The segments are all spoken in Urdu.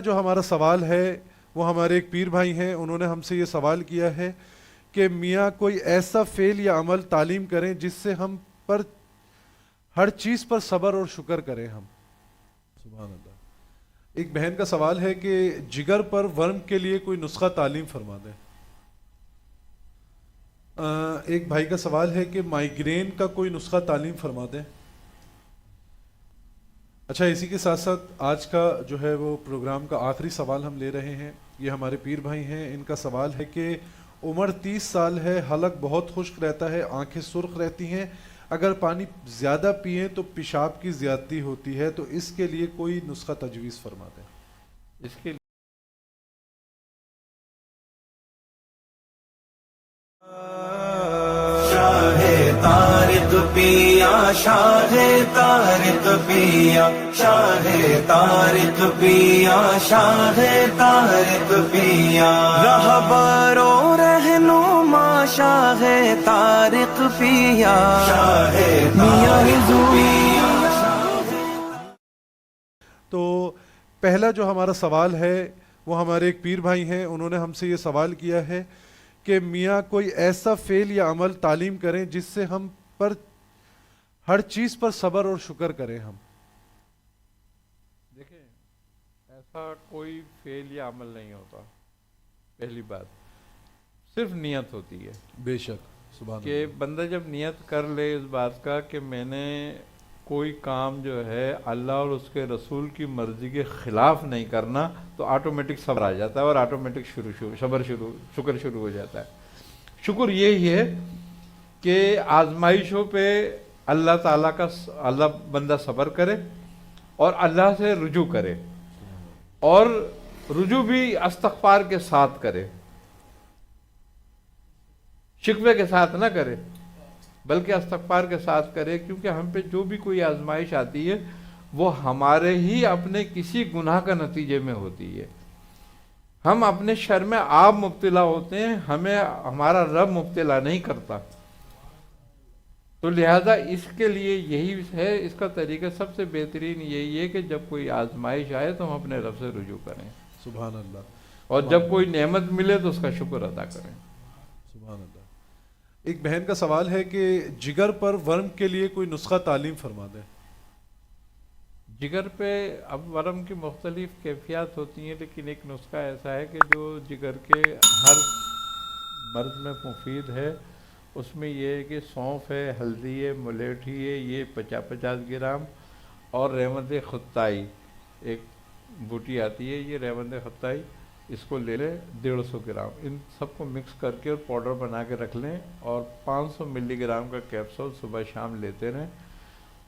جو ہمارا سوال ہے، وہ ہمارے ایک پیر بھائی ہیں، انہوں نے ہم سے یہ سوال کیا ہے کہ میاں کوئی ایسا فعل یا عمل تعلیم کریں جس سے ہم پر ہر چیز پر صبر اور شکر کریں ہم۔ سبحان اللہ۔ ایک بہن کا سوال ہے کہ جگر پر ورم کے لیے کوئی نسخہ تعلیم فرما دیں۔ ایک بھائی کا سوال ہے کہ مائیگرین کا کوئی نسخہ تعلیم فرما دیں۔ اچھا اسی کے ساتھ ساتھ آج کا جو ہے وہ پروگرام کا آخری سوال ہم لے رہے ہیں یہ ہمارے پیر بھائی ہیں۔ ان کا سوال ہے کہ عمر تیس سال ہے حلق بہت خشک رہتا ہے آنکھیں سرخ رہتی ہیں۔ اگر پانی زیادہ پئیں تو پیشاب کی زیادتی ہوتی ہے تو اس کے لیے کوئی نسخہ تجویز فرما دیں۔ اس کے شاہ تارک پیا شاہ تارک پیا شاہ تارک پیا شاہ تارک پیا۔ رہبرو رہنما شاہ تارک پیا۔ شاہ میاں پیا۔ تو پہلا جو ہمارا سوال ہے وہ ہمارے ایک پیر بھائی ہیں انہوں نے ہم سے یہ سوال کیا ہے کہ میاں کوئی ایسا فعل یا عمل تعلیم کریں جس سے ہم پر ہر چیز پر صبر اور شکر کریں ہم۔ دیکھیں ایسا کوئی فعل یا عمل نہیں ہوتا۔ پہلی بات صرف نیت ہوتی ہے۔ بے شک سبحان کہ بندہ جب نیت کر لے اس بات کا کہ میں نے کوئی کام جو ہے اللہ اور اس کے رسول کی مرضی کے خلاف نہیں کرنا تو آٹومیٹک صبر آ جاتا ہے اور آٹومیٹک شروع شروع صبر شروع شکر شروع ہو جاتا ہے۔ شکر یہی ہے کہ آزمائشوں پہ اللہ تعالیٰ کا اللہ بندہ صبر کرے اور اللہ سے رجوع کرے اور رجوع بھی استغفار کے ساتھ کرے شکوے کے ساتھ نہ کرے بلکہ استغفار کے ساتھ کرے کیونکہ ہم پہ جو بھی کوئی آزمائش آتی ہے وہ ہمارے ہی اپنے کسی گناہ کا نتیجے میں ہوتی ہے ہم اپنے شر میں آپ مبتلا ہوتے ہیں ہمیں ہمارا رب مبتلا نہیں کرتا تو لہذا اس کے لیے یہی ہے اس کا طریقہ سب سے بہترین یہی ہے کہ جب کوئی آزمائش آئے تو ہم اپنے رب سے رجوع کریں۔ سبحان اللہ۔ اور جب کوئی نعمت ملے تو اس کا شکر ادا کریں۔ سبحان اللہ۔ ایک بہن کا سوال ہے کہ جگر پر ورم کے لیے کوئی نسخہ تعلیم فرما دیں۔ جگر پہ اب ورم کی مختلف کیفیات ہوتی ہیں لیکن ایک نسخہ ایسا ہے کہ جو جگر کے ہر مرض میں مفید ہے۔ اس میں یہ ہے کہ سونف ہے، ہلدی ہے، ملیٹھی ہے، یہ پچاس پچاس گرام اور رحمت خطائی، ایک بوٹی آتی ہے، یہ رحمت خطائی، اس کو لے لیں ڈیڑھ سو گرام۔ ان سب کو مکس کر کے اور پاؤڈر بنا کے رکھ لیں اور پانچ سو ملی گرام کا کیپسول صبح شام لیتے رہیں۔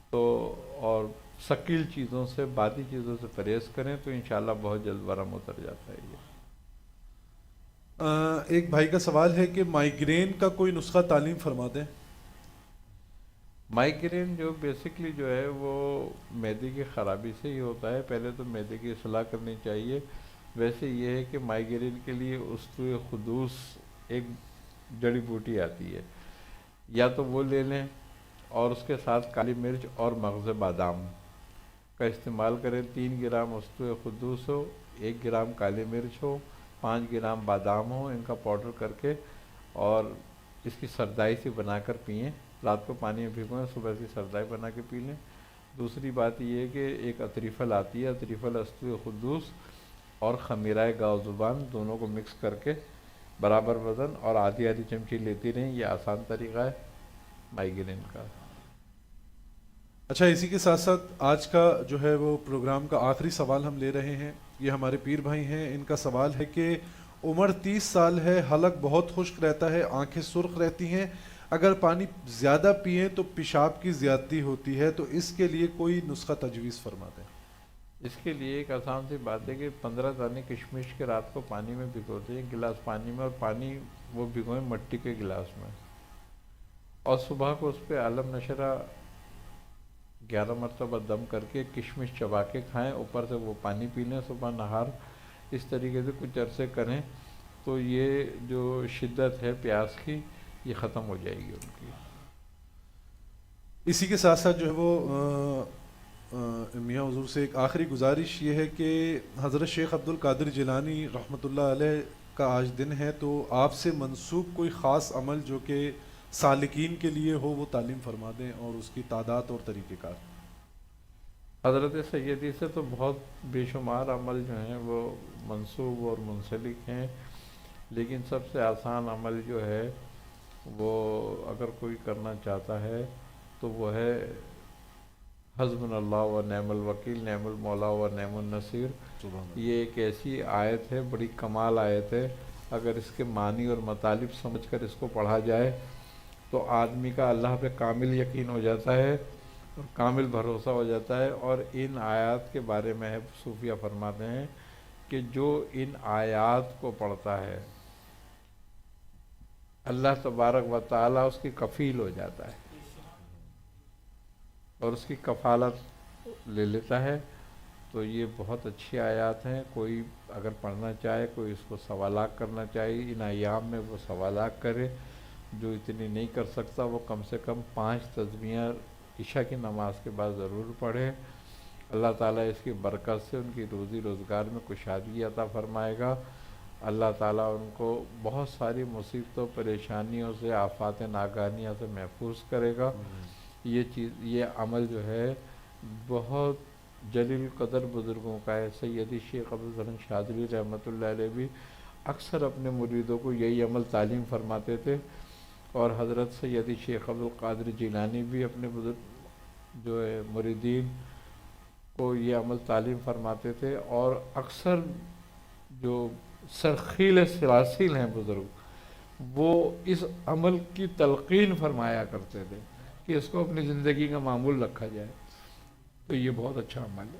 تو اور ثقیل چیزوں سے بادی چیزوں سے پرہیز کریں تو انشاءاللہ بہت جلد ورم اتر جاتا ہے یہ۔ ایک بھائی کا سوال ہے کہ مائیگرین کا کوئی نسخہ تعلیم فرما دیں۔ مائیگرین جو بیسکلی جو ہے وہ میدے کی خرابی سے ہی ہوتا ہے۔ پہلے تو میدے کی اصلاح کرنی چاہیے۔ ویسے یہ ہے کہ مائیگرین کے لیے استو خدوس ایک جڑی بوٹی آتی ہے۔ یا تو وہ لے لیں اور اس کے ساتھ کالی مرچ اور مغز بادام کا استعمال کریں۔ تین گرام استو خدوس ہو، ایک گرام کالی مرچ ہو پانچ گرام بادام ہو ان کا پاؤڈر کر کے اور اس کی سردائی سے بنا کر پئیں رات کو پانی میں بھگوئیں صبح کی سردائی بنا کے پی لیں۔ دوسری بات یہ ہے کہ ایک اطریفل آتی ہے، اطریفل استو خدوس اور خمیرہ گاؤ زبان دونوں کو مکس کر کے برابر وزن اور آدھی آدھی چمچی لیتی رہیں، یہ آسان طریقہ ہے۔ مائیگرین کا۔ اچھا اسی کے ساتھ ساتھ آج کا جو ہے وہ پروگرام کا آخری سوال ہم لے رہے ہیں۔ یہ ہمارے پیر بھائی ہیں، ان کا سوال ہے کہ عمر تیس سال ہے، حلق بہت خشک رہتا ہے، آنکھیں سرخ رہتی ہیں۔ اگر پانی زیادہ پئیں تو پیشاب کی زیادتی ہوتی ہے، تو اس کے لیے کوئی نسخہ تجویز فرما دیں۔ اس کے لیے ایک آسان سی بات ہے کہ پندرہ دانے کشمش کے رات کو پانی میں بھگوتے ہیں، گلاس پانی میں، اور پانی وہ بھگوئیں مٹی کے گلاس میں۔ اور صبح کو اس پہ عالم نشرہ گیارہ مرتبہ دم کر کے کشمش چبا کے کھائیں، اوپر سے وہ پانی پی لیں، صبح نہار اس طریقے سے کچھ عرصے کریں تو یہ جو شدت ہے پیاس کی، یہ ختم ہو جائے گی ان کی۔ اسی کے ساتھ ساتھ جو ہے وہ میاں حضور سے ایک آخری گزارش یہ ہے کہ حضرت شیخ عبد القادر جیلانی رحمۃ اللہ علیہ کا آج دن ہے تو آپ سے منسوب کوئی خاص عمل جو کہ سالکین کے لیے ہو وہ تعلیم فرما دیں اور اس کی تعداد اور طریقہ کار۔ حضرت سیدی سے تو بہت بے شمار عمل جو ہیں وہ منسوب اور منسلک ہیں لیکن سب سے آسان عمل جو ہے وہ اگر کوئی کرنا چاہتا ہے تو وہ ہے حزب اللہ و نعم الوکیل نعم المولا و نعم النصیر۔ یہ ایک ایسی آیت ہے بڑی کمال آیت ہے۔ اگر اس کے معنی اور مطالب سمجھ کر اس کو پڑھا جائے تو آدمی کا اللہ پہ کامل یقین ہو جاتا ہے اور کامل بھروسہ ہو جاتا ہے اور ان آیات کے بارے میں صوفیہ فرماتے ہیں کہ جو ان آیات کو پڑھتا ہے، اللہ تبارک و تعالیٰ اس کی کفیل ہو جاتا ہے اور اس کی کفالت لے لیتا ہے۔ تو یہ بہت اچھی آیات ہیں۔ کوئی اگر پڑھنا چاہے، کوئی اس کو سوالات کرنا چاہیے ان ایام میں وہ سوالات کرے۔ جو اتنی نہیں کر سکتا وہ کم سے کم پانچ تزمیاں عشاء کی نماز کے بعد ضرور پڑھے۔ اللہ تعالیٰ اس کی برکت سے ان کی روزی روزگار میں کشادگی عطا فرمائے گا۔ اللہ تعالیٰ ان کو بہت ساری مصیبتوں پریشانیوں سے آفات ناگانیاں سے محفوظ کرے گا۔ یہ چیز یہ عمل جو ہے بہت جلیل قدر بزرگوں کا ہے۔ سیدی شیخ عبدالحسن شادری رحمۃ اللہ علیہ بھی اکثر اپنے مریدوں کو یہی عمل تعلیم فرماتے تھے۔ اور حضرت سیدی شیخ عبدالقادر جیلانی بھی اپنے بزرگ جو ہے مریدین کو یہ عمل تعلیم فرماتے تھے اور اکثر جو سرخیل سلاسل ہیں بزرگ، وہ اس عمل کی تلقین فرمایا کرتے تھے کہ اس کو اپنی زندگی کا معمول رکھا جائے۔ تو یہ بہت اچھا عمل ہے۔